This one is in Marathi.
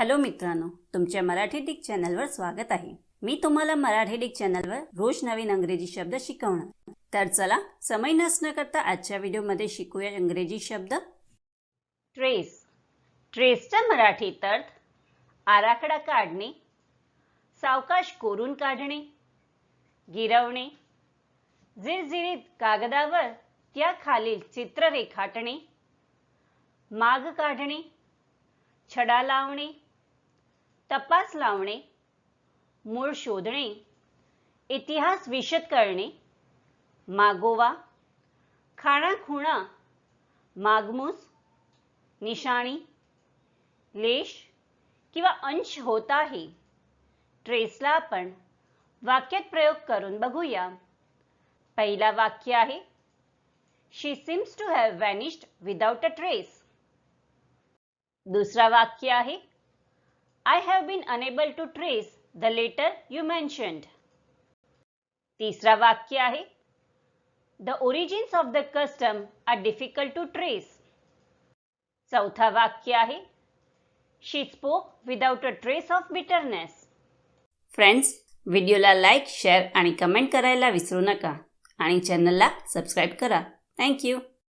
हॅलो मित्रांनो तुमच्या मराठी डिक चॅनलवर स्वागत आहे. मी तुम्हाला मराठी डिक चॅनलवर रोज नवीन अंग्रेजी शब्द शिकवणार. तर चला समय नसणं करता आजच्या व्हिडिओमध्ये शिकूया इंग्रजी शब्द. ट्रेस. ट्रेसचा मराठीत अर्थ आराखडा काढणे सावकाश कोरून काढणे गिरवणे झिरझिरीत कागदावर त्या खालील चित्र रेखाटणे माग काढणे छडा लावणे तपास लावणे मूळ शोधणे इतिहास विशद करणे मागोवा खाणाखुणा मागमूस निशाणी लेश किंवा अंश होत आहे. ट्रेसला आपण वाक्यात प्रयोग करून बघूया. पहिला वाक्य आहे she seems to have vanished without a trace दुसरा वाक्य आहे I have been unable to trace the letter you mentioned. तिसरा वाक्य आहे. The origins of the custom are difficult to trace. चौथा वाक्य आहे. She spoke without a trace of bitterness friends व्हिडिओला लाईक शेअर आणि कमेंट करायला विसरू नका. आणि चॅनलला सबस्क्राईब करा. थँक्यू